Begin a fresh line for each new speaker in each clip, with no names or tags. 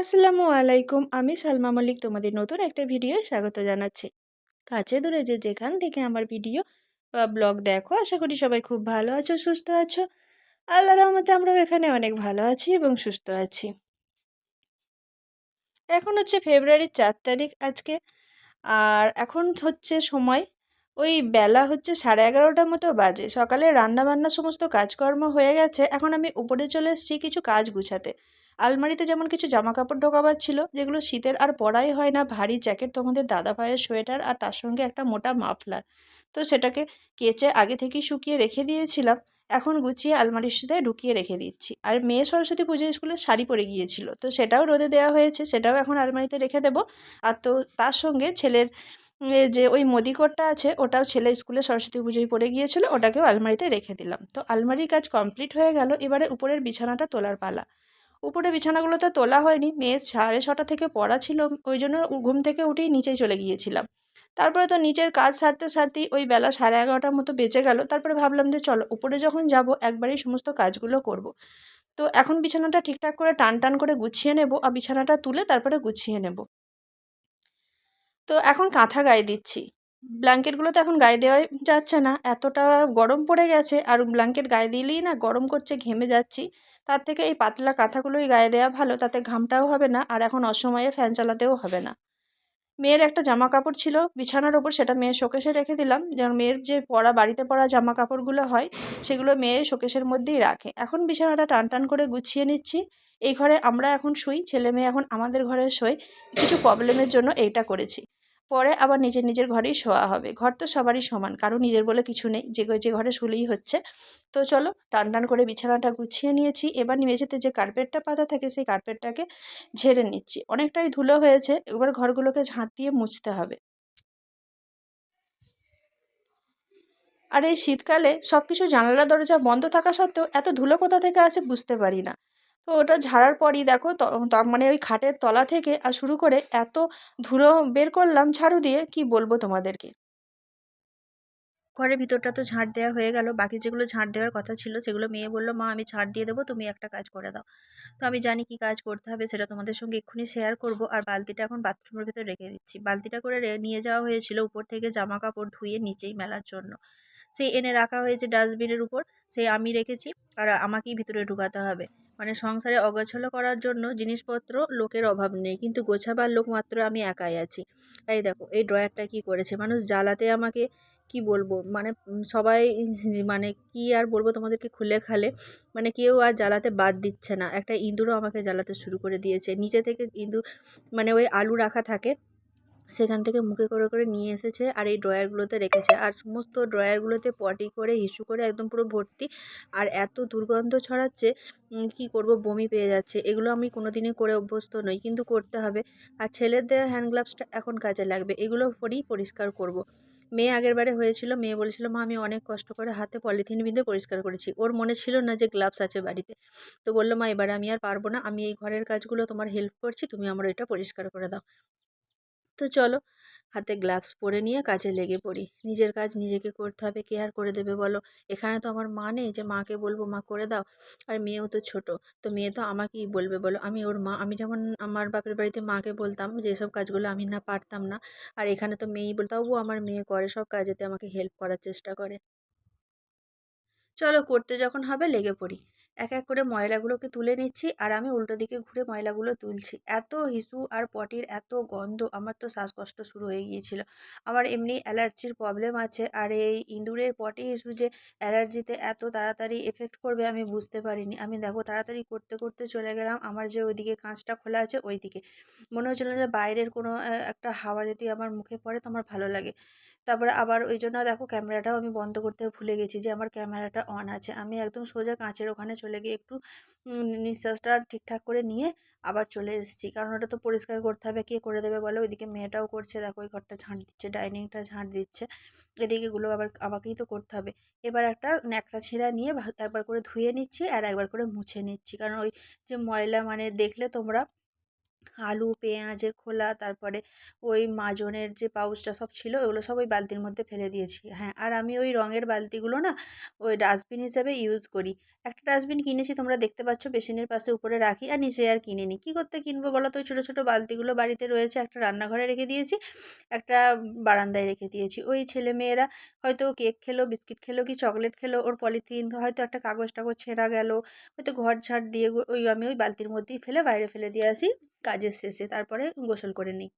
আসসালামু আলাইকুম। আমি সালমা মল্লিক তোমাদের নতুন একটা ভিডিও স্বাগত জানাচ্ছি। কাছে দূরে যে যেখান থেকে আমার ভিডিও বা ব্লগ দেখো, আশা করি সবাই খুব ভালো আছো, সুস্থ আছো। আল্লাহ রহমতে আমরাও এখানে অনেক ভালো আছি এবং সুস্থ আছি। এখন হচ্ছে ফেব্রুয়ারির চার তারিখ আজকে। আর এখন হচ্ছে সময়, ওই বেলা হচ্ছে সাড়ে এগারোটার মতো বাজে। সকালে রান্না বান্না সমস্ত কাজকর্ম হয়ে গেছে। এখন আমি উপরে চলে এসেছি কিছু কাজ গুছাতে। আলমারিতে যেমন কিছু জামা কাপড় ঢোকাবার ছিল, যেগুলো শীতের আর পরাই হয় না, ভারী জ্যাকেট তোমাদের দাদা ভাইয়ের সোয়েটার আর তার সঙ্গে একটা মোটা মাফলার। তো সেটাকে কেচে আগে থেকেই শুকিয়ে রেখে দিয়েছিলাম, এখন গুছিয়ে আলমারির সাথে ঢুকিয়ে রেখে দিচ্ছি। আর মেয়ে সরস্বতী পুজো স্কুলে শাড়ি পরে গিয়েছিল, তো সেটাও রোদে দেওয়া হয়েছে, সেটাও এখন আলমারিতে রেখে দেবো। আর তো তার সঙ্গে ছেলের যে ওই মোদিকোটটা আছে, ওটাও ছেলে স্কুলে সরস্বতী পুজোয় পড়ে গিয়েছিল, ওটাকেও আলমারিতে রেখে দিলাম। তো আলমারির কাজ কমপ্লিট হয়ে গেল, এবারে উপরের বিছানাটা তোলার পালা। উপরে বিছানাগুলো তো তোলা হয়নি। মেয়ের সাড়ে ছটা থেকে পড়া ছিল, ওই জন্য ঘুম থেকে উঠেই নিচেই চলে গিয়েছিলাম। তারপরে তো নিচের কাজ সারতে সারতেই ওই বেলা সাড়ে এগারোটার মতো বেঁচে গেল। তারপরে ভাবলাম যে চলো, উপরে যখন যাব একবারেই সমস্ত কাজগুলো করব। তো এখন বিছানাটা ঠিকঠাক করে টান টান করে গুছিয়ে নেব আর বিছানাটা তুলে তারপরে গুছিয়ে নেব। তো এখন কাঁথা গায়ে দিচ্ছি। ব্ল্যাঙ্কেটগুলো তো এখন গায়ে দেওয়াই যাচ্ছে না। এতটা গরম পড়ে গেছে আর ব্ল্যাঙ্কেট গায়ে দিলেই না গরম করছে, ঘেমে যাচ্ছি। তার থেকে এই পাতলা কাঁথাগুলোই গায়ে দেওয়া ভালো, তাতে ঘামটাও হবে না আর এখন অসময়ে ফ্যান চালাতেও হবে না। মেয়ের একটা জামা কাপড় ছিল, বিছানার ওপর সেটা মেয়ের শোকেশে রেখে দিলাম। যেন মেয়ের যে পরা, বাড়িতে পরা জামা কাপড়গুলো হয়, সেগুলো মেয়ে শোকেশের মধ্যেই রাখে। এখন বিছানাটা টান টান করে গুছিয়ে নিচ্ছি। এই ঘরে আমরা এখন শুই, ছেলে মেয়ে এখন আমাদের ঘরে শোয়। কিছু প্রবলেমের জন্য এইটা করেছি। পরে আবার নিজের নিজের ঘরেই শোয়া হবে। ঘর তো সবারই সমান, কারও নিজের বলে কিছু নেই, যে যে ঘরে শুলেই হচ্ছে। তো চলো, টান টান করে বিছানাটা গুছিয়ে নিয়েছি। এবার মেঝেতে যে কার্পেটটা পাতা থাকে, সেই কার্পেটটাকে ঝেড়ে নিচ্ছি। অনেকটাই ধুলো হয়েছে, এবার ঘরগুলোকে ঝাঁট দিয়ে মুছতে হবে। আর এই শীতকালে সব কিছু জানালা দরজা বন্ধ থাকা সত্ত্বেও এত ধুলো কোথা থেকে আসে বুঝতে পারি না। তো ওটা ঝাড়ার পরই দেখো মানে ওই খাটের তলা থেকে আর শুরু করে এত ধুলো বের করলাম ঝাড়ু দিয়ে, কি বলব তোমাদেরকে? ঘরের ভিতরটা তো ঝাঁট দেওয়া হয়ে গেল। বাকি যেগুলো ঝাঁট দেওয়ার কথা ছিল সেগুলো মেয়ে বলল, মা, আমি ঝাঁট দিয়ে দেবো, তুমি একটা কাজ করে দাও। তো আমি জানি কি কাজ করতে হবে, সেটা তোমাদের সঙ্গে এক্ষুনি শেয়ার করব। আর বালতিটা এখন বাথরুমের ভিতরে রেখে দিচ্ছি। বালতিটা করে নিয়ে যাওয়া হয়েছিল উপর থেকে জামা কাপড় ধুয়ে নিচেই মেলার জন্য। সেই এনে রাখা হয়েছে ডাস্টবিনের উপর সেই আমি রেখেছি আর আমাকেই ভিতরে ঢুকাতে হবে। মানে সংসারে অগোছালো করার জন্য জিনিসপত্র লোকের অভাব নেই, কিন্তু গোছাবার লোক মাত্র আমি একাই আছি। এই দেখো, এই ড্রয়ারটা কি করেছে? মানুষ জ্বালাতে আমাকে কি বলব? মানে সবাই মানে কি আর বলব তোমাদেরকে খুলে খালে? মানে কেউ আর জ্বালাতে বাদ দিচ্ছে না। একটা ইঁদুরও আমাকে জ্বালাতে শুরু করে দিয়েছে। নিচে থেকে ইঁদুর মানে ওই আলু রাখা থাকে সেখান থেকে মুখে করে করে নিয়ে এসেছে আর এই ড্রয়ারগুলোতে রেখেছে। আর সমস্ত ড্রয়ারগুলোতে পটি করে, হিসু করে একদম পুরো ভর্তি। আর এত দুর্গন্ধ ছড়াচ্ছে কি করব, বমি পেয়ে যাচ্ছে। এগুলো আমি কোনো দিনই করে অভ্যস্ত নই, কিন্তু করতে হবে। আর ছেলের দেওয়া হ্যান্ড গ্লাভসটা এখন কাজে লাগবে, এগুলো পরেই পরিষ্কার করব। মেয়ে আগের বারে হয়েছিল, মেয়ে বলেছিল, মা, আমি অনেক কষ্ট করে হাতে পলিথিন বিঁধে পরিষ্কার করেছি। ওর মনে ছিল না যে গ্লাভস আছে বাড়িতে। তো বলল, মা, এবারে আমি আর পারব না। আমি এই ঘরের কাজগুলো তোমার হেল্প করছি, তুমি আমার এটা পরিষ্কার করে দাও। তো চলো, হাতে গ্লাভস পরে নিয়ে কাজে লেগে পড়ি। নিজের কাজ নিজেকে করতে হবে কে আর করে দেবে বলো। এখানে তো আমার মা নেই যে মাকে বলব, মা, করে দাও। আর মেয়েও তো ছোট, তো মেয়ে তো আমাকেই বলবে, বলো, আমি ওর মা। আমি যেমন আমার বাপের বাড়িতে মাকে বলতাম যে, এসব কাজগুলো আমি না পারতাম না। আর এখানে তো মেয়েই বল তবুও আমার মেয়ে করে, সব কাজেতে আমাকে হেল্প করার চেষ্টা করে। চলো, করতে যখন হবে লেগে পড়ি। এক এক করে ময়লাগুলোকে তুলে নিচ্ছি আর আমি উল্টো দিকে ঘুরে ময়লাগুলো তুলছি। এত হিসু আর পটির এত গন্ধ, আমার তো শ্বাসকষ্ট শুরু হয়ে গিয়েছিল। আমার এমনি অ্যালার্জির প্রবলেম আছে আর এই ইঁদুরের পটি হিসু যে অ্যালার্জিতে এত তাড়াতাড়ি এফেক্ট করবে আমি বুঝতে পারিনি। আমি দেখো তাড়াতাড়ি করতে করতে চলে গেলাম, আমার যে ওইদিকে কাঁচটা খোলা আছে ওই দিকে মনে হচ্ছিল যে বাইরের কোনো একটা হাওয়া যদি আমার মুখে পড়ে তো আমার ভালো লাগে। তারপরে আবার ওই জন্য দেখো ক্যামেরাটাও আমি বন্ধ করতে ভুলে গেছি যে আমার ক্যামেরাটা অন আছে। আমি একদম সোজা কাঁচের ওখানে চলে গিয়ে একটু নিঃশ্বাসটা ঠিকঠাক করে নিয়ে আবার চলে এসেছি। কারণ ওটা তো পরিষ্কার করতে হবে, কে করে দেবে বলো? ওইদিকে মেয়েটাও করছে, দেখো ওই ঘরটা ঝাঁট দিচ্ছে, ডাইনিংটা ঝাঁট দিচ্ছে। এদিকেগুলো আবার আমাকেই তো করতে হবে। এবার একটা ন্যাকড়া ছেঁড়া নিয়ে একবার করে ধুয়ে নিচ্ছি আর একবার করে মুছে নিচ্ছি। কারণ ওই যে ময়লা মানে দেখলে তোমরা আলু, পেঁয়াজের খোলা, তারপরে ওই মাজনের যে পাউচটা সব ছিল, ওগুলো সব ওই বালতির মধ্যে ফেলে দিয়েছি। হ্যাঁ আর আমি ওই রঙের বালতিগুলো না ওই ডাস্টবিন হিসাবে ইউজ করি। একটা ডাস্টবিন কিনেছি, তোমরা দেখতে পাচ্ছ বেসিনের পাশে উপরে রাখি আর নিচে আর কিনে কিনিনি। কী করতে কিনবো বলো তো? ওই ছোটো ছোটো বালতিগুলো বাড়িতে রয়েছে, একটা রান্নাঘরে রেখে দিয়েছি, একটা বারান্দায় রেখে দিয়েছি। ওই ছেলে মেয়েরা হয়তো কেক খেলো, বিস্কিট খেলো কি চকলেট খেলো, ওর পলিথিন হয়তো একটা কাগজ টাগজ ছেঁড়া গেল, হয়তো ঘর ঝাড় দিয়ে ওই আমি ওই বালতির মধ্যেই ফেলে বাইরে ফেলে দিয়ে আসি। কাজের শেষে তারপরে গোসল করে নিই।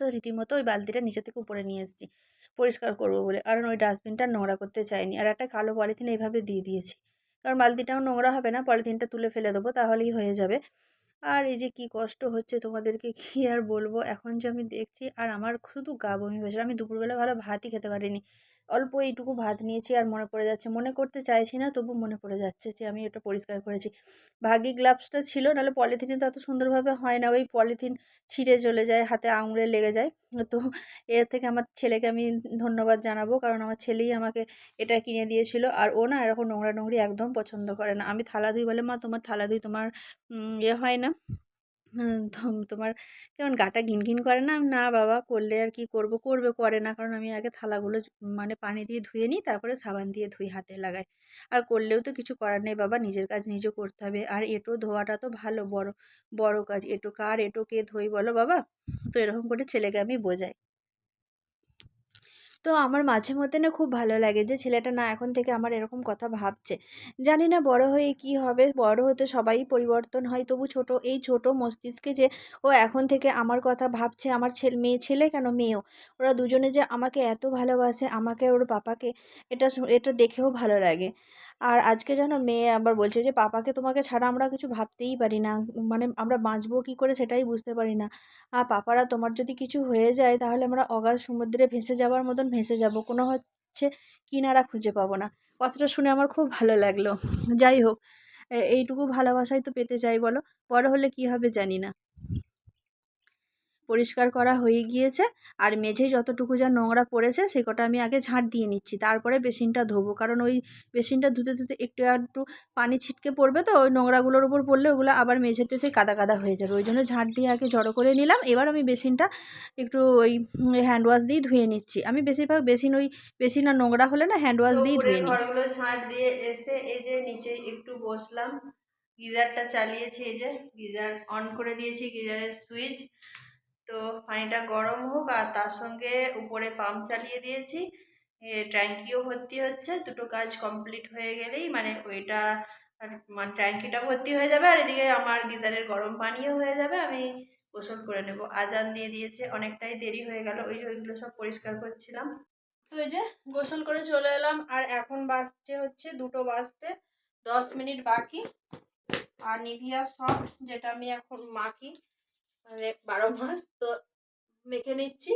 তো রীতিমতো ওই বালতিটা নিচে থেকে উপরে নিয়ে এসেছি। পরিষ্কার করব বলে। কারণ ওই ডাস্টবিনটা নোংরা করতে চাইনি। আর একটা কালো পলিথিন এইভাবে দিয়ে দিয়েছি। কারণ বালতিটাও নোংরা হবে না, পলিথিনটা তুলে ফেলে দেবো, তাহলেই হয়ে যাবে। আর এই যে কি কষ্ট হচ্ছে তোমাদেরকে কি আর বলব? এখন যে আমি দেখছি, আর আমার শুধু গা বমি হয়েছে আমি দুপুরবেলা ভালো ভাতই খেতে পারিনি। অল্প এইটুকু ভাত নিয়েছি আর মনে পড়ে যাচ্ছে। মনে করতে চাইছি না, তবু মনে পড়ে যাচ্ছে যে আমি এটা পরিষ্কার করেছি। ভাগ্যি গ্লাভসটা ছিল, নাহলে পলিথিনে তো এত সুন্দরভাবে হয় না, ওই পলিথিন ছিঁড়ে চলে যায়, হাতে আঙুলে লেগে যায়। তো এর থেকে আমার ছেলেকে আমি ধন্যবাদ জানাব, কারণ আমার ছেলেই আমাকে এটা কিনে দিয়েছিল। আর ও না এরকম নোংরা নোংরি একদম পছন্দ করে না। আমি থালা ধুই বলে, মা, তোমার থালা ধুই, তোমার ইয়ে হয় না? তোমার কেমন গাটা ঘিনঘিন করে না? না বাবা করলে আর কি করব? করবে, করে না। কারণ আমি আগে থালাগুলো মানে পানি দিয়ে ধুয়ে নিই, তারপরে সাবান দিয়ে ধুই, হাতে লাগাই। আর করলেও তো কিছু করার নেই বাবা, নিজের কাজ নিজে করতে হবে। আর এটো ধোয়াটা তো ভালো বড়, বড় কাজ। এটো কার এটো কে ধোই বলো বাবা? তো এরকম করে ছেলেকে আমি বোঝাই। তো আমার মাঝে মধ্যে না খুব ভালো লাগে যে ছেলেটা না এখন থেকে আমার এরকম কথা ভাবছে। জানি না বড় হয়ে কি হবে, বড় হতে সবাই পরিবর্তন হয়। তবু ছোট, এই ছোট মস্তিষ্কে যে ও এখন থেকে আমার কথা ভাবছে, আমার ছেলে, মেয়ে, ছেলে কেন মেয়েও? ওরা দুজনে যে আমাকে এত ভালোবাসে, আমাকে, ওর পাপাকে, এটা এটা দেখেও ভালো লাগে। আর আজকে যেন মেয়ে আবার বলছে যে, পাপাকে তোমাকে ছাড়া আমরা কিছু ভাবতেই পারি না। মানে আমরা বাঁচবো কী করে সেটাই বুঝতে পারি না। আর পাপারা তোমার যদি কিছু হয়ে যায়, তাহলে আমরা অগাধ সমুদ্রে ভেসে যাওয়ার মতন ভেসে যাব, কোনো হচ্ছে কিনারা খুঁজে পাবো না। কথাটা শুনে আমার খুব ভালো লাগল। যাই হোক এইটুকু ভালোবাসাই তো পেতে চাই বলো। বড় হলে কি হবে জানি না। পরিষ্কার করা হয়ে গিয়েছে। আর মেঝে যতটুকু যা নোংরা পড়েছে, সে কটা আমি আগে ঝাঁট দিয়ে নিচ্ছি। তারপরে বেসিনটা ধোবো। কারণ ওই বেসিনটা ধুতে ধুতে একটু একটু পানি ছিটকে পড়বে তো, ওই নোংরাগুলোর উপর পড়লে ওগুলো আবার মেঝেতে সেই কাদা কাদা হয়ে যাবে। ওই জন্য ঝাঁট দিয়ে আগে জড়ো করে নিলাম। এবার আমি বেসিনটা একটু ওই হ্যান্ড ওয়াশ দিয়ে ধুয়ে নিচ্ছি। আমি বেশিরভাগ বেসিন ওই বেসিন আর নোংরা হলে না হ্যান্ড ওয়াশ দিয়ে ধুয়ে নিই। ঝাঁট দিয়ে এসে এই যে নিচে একটু বসলাম। গিজারটা চালিয়েছি এই যে। গিজার অন করে দিয়েছি। গিজারের সুইচ তো পানিটা গরম হোক আর তার সঙ্গে উপরে পাম্প চালিয়ে দিয়েছি। ট্যাঙ্কিও ভর্তি হচ্ছে। দুটো কাজ কমপ্লিট হয়ে গেলেই মানে ওইটা মানে ট্যাঙ্কিটা ভর্তি হয়ে যাবে। আর এদিকে আমার গিজারের গরম পানিও হয়ে যাবে। আমি গোসল করে নেব। আজান দিয়ে দিয়েছে। অনেকটাই দেরি হয়ে গেল। ওই ওইগুলো সব পরিষ্কার করছিলাম। তো এই যে গোসল করে চলে এলাম। আর এখন বাজছে হচ্ছে দুটো বাজতে দশ মিনিট বাকি। আর নিভিয়া সফট যেটা আমি এখন মাখি মানে বারো মাস, তো মেখে নিচ্ছি।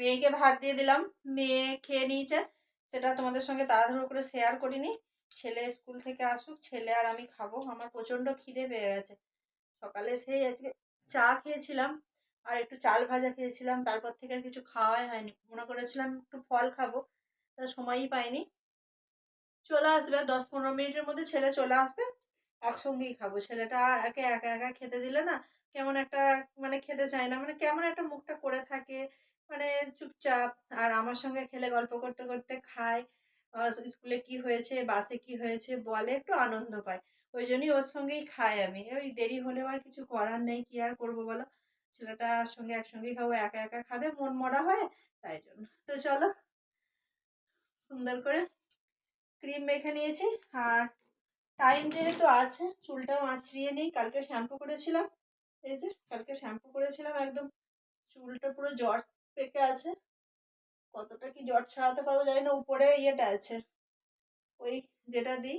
মেয়েকে ভাত দিয়ে দিলাম। মেয়ে খেয়ে নিয়েছে। সেটা তোমাদের সঙ্গে তাড়াহুড়ো করে শেয়ার করিনি। ছেলে স্কুল থেকে আসুক, ছেলে আর আমি খাব। আমার প্রচণ্ড খিদে পেয়ে গেছে। সকালে সেই আজকে চা খেয়েছিলাম আর একটু চাল ভাজা খেয়েছিলাম। তারপর থেকে আর কিছু খাওয়াই হয়নি। মনে করেছিলাম একটু ফল খাব। তা সময়ই পাইনি। চলে আসবে, দশ পনেরো মিনিটের মধ্যে ছেলে চলে আসবে, একসঙ্গেই খাব। ছেলেটা একে একা একা খেতে দিলে না কেমন একটা মানে খেতে চায় না মানে কেমন একটা মুখটা করে থাকে মানে চুপচাপ। আর আমার সঙ্গে খেলে গল্প করতে করতে খায়। স্কুলে কি হয়েছে, বাসে কি হয়েছে বলে একটু আনন্দ পায়। ওই জন্যই ওর সঙ্গেই খাই আমি। ওই দেরি হলেও আর কিছু করার নেই, কি আর করব বলো? ছেলেটার সঙ্গে একসঙ্গেই খাব, একা একা খাবে মন মরা হয়, তাই জন্য। তো চলো, সুন্দর করে ক্রিম মেখে নিয়েছি আর টাইম যেহেতু আছে, চুলটাও আঁচড়িয়ে নিই। কালকে শ্যাম্পু করেছিলাম, এই যে কালকে শ্যাম্পু করেছিলাম একদম। চুলটা পুরো জট পেকে আছে। কতটা কি জট ছাড়াতে পারব জানি না, উপরে ইয়েটা আছে। ওই যেটা দিই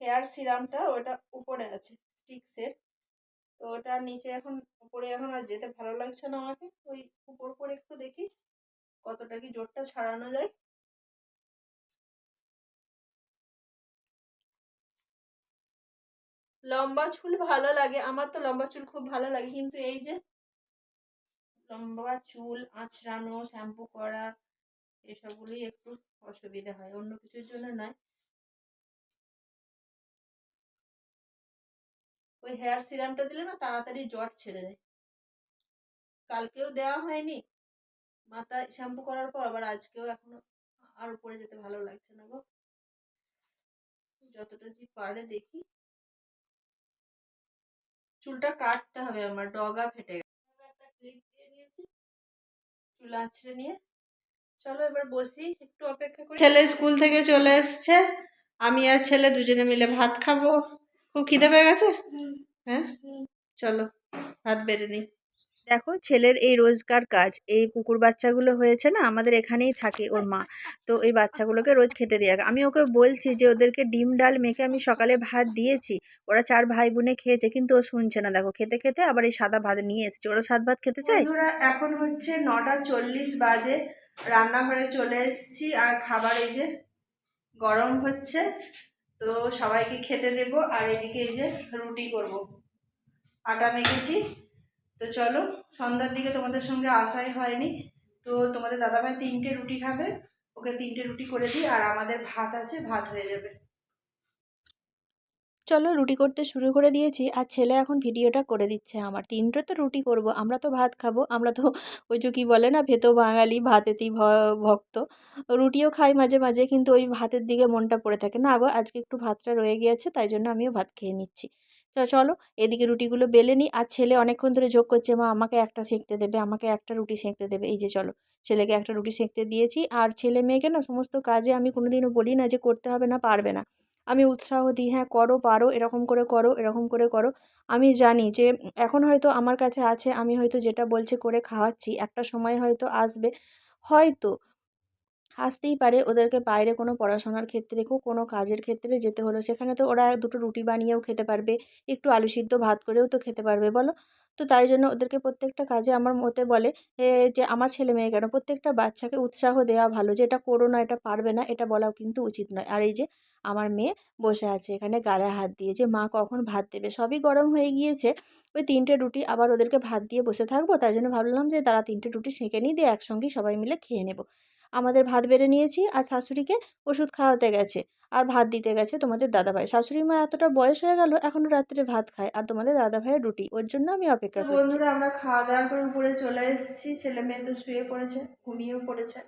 হেয়ার সিরামটা ওটা উপরে আছে স্টিক্সের তো ওটা নিচে এখন, উপরে এখন আর যেতে ভালো লাগছে না আমাকে। ওই উপর উপরে একটু দেখি কতটা কি জোরটা ছাড়ানো যায়। লম্বা চুল ভালো লাগে, আমার তো লম্বা চুল খুব ভালো লাগে, কিন্তু এই যে লম্বা চুল আঁচড়ানো, শ্যাম্পু করা, এসবগুলোই একটু অসুবিধা হয়, অন্য কিছুর জন্য নয়। ওই হেয়ার সিরামটা দিলে না তাড়াতাড়ি জ্বর ছেড়ে যায় কালকেও দেওয়া হয়নি মাথায় শ্যাম্পু করার পর আবার আজকেও এখনও আর উপরে যেতে ভালো লাগছে না গো। যতটা যে পারে দেখি। চুলটা কাটতে হবে আমার ডগা ফেটে গেছে। একটা ক্লিপ দিয়ে নিয়েছি। চুল আঁচড়ে নিয়ে। চলো এবার বসি একটু অপেক্ষা করি। ছেলে স্কুল থেকে চলে এসছে। আমি আর ছেলে দুজনে মিলে ভাত খাব। খুব খিদে পেয়ে গেছে? হ্যাঁ? চলো ভাত বেড়ে নিই। দেখো ছেলের এই রোজকার কাজ, এই কুকুর বাচ্চাগুলো হয়েছে না আমাদের এখানেই থাকে ওর মা। তো এই বাচ্চাগুলোকে রোজ খেতে দিয়ে আমি ওকে বলছি যে ওদেরকে ডিম, ডাল মেখে আমি সকালে ভাত দিয়েছি, ওরা চার ভাই বোনে খেয়েছে কিন্তু ও শুনছে না। দেখো খেতে খেতে আবার এই সাদা ভাত নিয়ে এসেছে। ওরা সাত ভাত খেতে চায়? ওরা এখন হচ্ছে নটা চল্লিশ বাজে। রান্নাঘরে চলে এসেছি আর খাবার এই যে গরম হচ্ছে। তো সবাইকে খেতে দেব আর এদিকে এই যে রুটি করব। আটা মেখেছি। তো চলো, সন্ধ্যার দিকে তোমাদের সঙ্গে আসাই হয়নি। তো তোমাদের দাদাভাই তিনটে রুটি খাবে, ওকে তিনটে রুটি করে দিই, আর আমাদের ভাত আছে, ভাত হয়ে যাবে। চলো, রুটি করতে শুরু করে দিয়েছি, আর ছেলে এখন ভিডিওটা করে দিচ্ছে আমার। তিনটে তো রুটি করব, আমরা তো ভাত খাব, আমরা তো ওই যে কী বলে না, ভেতো বাঙালি, ভাতেতেই ভক্ত। রুটিও খাই মাঝে মাঝে, কিন্তু ওই ভাতের দিকে মনটা পড়ে থাকে। না আগো আজকে একটু ভাতটা রয়ে গিয়েছে, তাই জন্য আমিও ভাত খেয়ে নিচ্ছি। চলো এদিকে রুটিগুলো বেলে নিই। আর ছেলে অনেকক্ষণ ধরে যোগ করছে, মা, আমাকে একটা সেঁকতে দেবে, আমাকে একটা রুটি সেঁকতে দেবে। এই যে চলো, ছেলেকে একটা রুটি সেঁকতে দিয়েছি। আর ছেলে মেয়েকে না সমস্ত কাজে আমি কোনোদিনও বলি না যে করতে হবে না, পারবে না। আমি উৎসাহ দিই হ্যাঁ করো, পারো, এরকম করে করো, এরকম করে করো। আমি জানি যে এখন হয়তো আমার কাছে আছে, আমি হয়তো যেটা বলছে করে খাওয়াচ্ছি, একটা সময় হয়তো আসবে। হয়তো আসতেই পারে ওদেরকে বাইরে কোনো পড়াশোনার ক্ষেত্রে কোনো কাজের ক্ষেত্রে যেতে হলো সেখানে তো ওরা দুটো রুটি বানিয়েও খেতে পারবে, একটু আলু সিদ্ধ ভাত করেও তো খেতে পারবে, বলো? তো তাই জন্য ওদেরকে প্রত্যেকটা কাজে আমার মতে বলে যে আমার ছেলে মেয়ে কেন, প্রত্যেকটা বাচ্চাকে উৎসাহ দেওয়া ভালো যে এটা করো না, এটা পারবে না, এটা বলাও কিন্তু উচিত নয়। আর এই যে আমার মেয়ে বসে আছে এখানে গালে হাত দিয়ে, যে মা কখন ভাত দেবে, সবই গরম হয়ে গিয়েছে, ওই তিনটে রুটি আবার ওদেরকে ভাত দিয়ে বসে থাকব, তাই জন্য ভাবলাম যে তারা তিনটে রুটি সেঁকে নিই দিয়ে একসঙ্গেই সবাই মিলে খেয়ে নেব। আমাদের ভাত বেড়ে নিয়েছি আর শাশুড়িকে ওষুধ খাওয়াতে গেছে। আর ভাত দিতে গেছে তোমাদের দাদাভাই। শাশুড়ি মা এতটা বয়স হয়ে গেল এখনও রাত্রে ভাত খায়। আর তোমাদের দাদাভাইয়ের রুটি ওর জন্য আমি অপেক্ষা করছি। বন্ধুরা আমরা খাওয়া দাওয়া করে উপরে চলে এসেছি। ছেলে মেয়ে তো শুয়ে পড়েছে ঘুমিয়েও পড়েছে।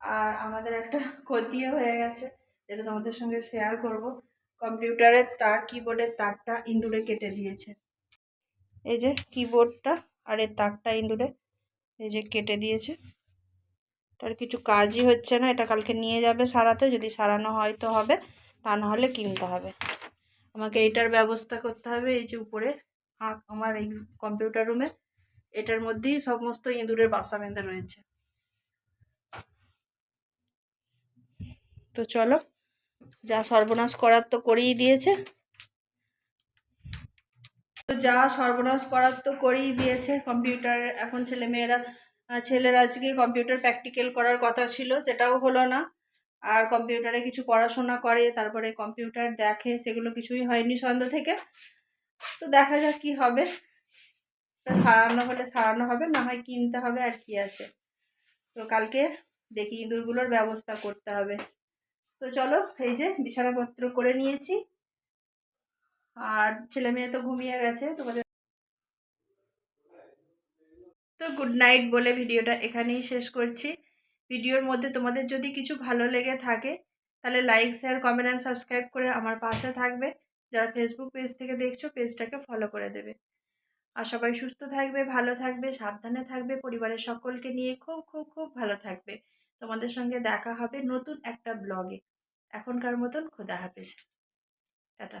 আর আমাদের একটা ক্ষতিও হয়ে গেছে যেটা তোমাদের সঙ্গে শেয়ার করব। কম্পিউটারের তার কিবোর্ডের তারটা ইঁদুরে কেটে দিয়েছে। এই যে কিবোর্ডটা আর এর তারটা ইঁদুরে এই যে কেটে দিয়েছে। তার কিছু কাজই হচ্ছে না এটা কালকে নিয়ে যাবে সারাতে যদি সারানো হয় তো হবে তা না হলে কিনতে হবে। আমাকে এটার ব্যবস্থা করতে হবে এই যে উপরে আমার এই কম্পিউটার রুমে এটার মধ্যেই সমস্ত ইঁদুরের বাসা বেঁধে রয়েছে। তো চলো যা সর্বনাশ করার তো করেই দিয়েছে। তো যা সর্বনাশ করার তো করেই দিয়েছে কম্পিউটার এখন ছেলে মেয়েরা আহ, ছেলের আজকে কম্পিউটার প্র্যাকটিক্যাল করার কথা ছিল, যেটাও হলো না। আর কম্পিউটারে কিছু পড়াশোনা করে, তারপরে কম্পিউটার দেখে, সেগুলো কিছুই হয়নি সন্ধ্যা থেকে। তো দেখা যাক কি হবে। সারানো হলে সারানো হবে, না হয় কিনতে হবে আর কি আছে। তো কালকে দেখি ইঁদুরগুলোর ব্যবস্থা করতে হবে। তো চলো, এই যে বিছানাপত্র করে নিয়েছি। আর ছেলে মেয়ে তো ঘুমিয়ে গেছে, তোমাদের তো গুড নাইট বলে ভিডিওটা এখানেই শেষ করছি। ভিডিওর মধ্যে তোমাদের যদি কিছু ভালো লেগে থাকে, তাহলে like share comment and subscribe করে আমার পাশে থাকবে। যারা ফেসবুক পেজ থেকে দেখছ পেজটাকে ফলো করে দেবে। আর সবাই সুস্থ থাকবে, ভালো থাকবে, সাবধানে থাকবে। পরিবারের সকলকে নিয়ে খুব খুব খুব ভালো থাকবে। তোমাদের সঙ্গে দেখা হবে নতুন একটা ব্লগে এখনকার মতন খোদা হাফেজ। টাটা।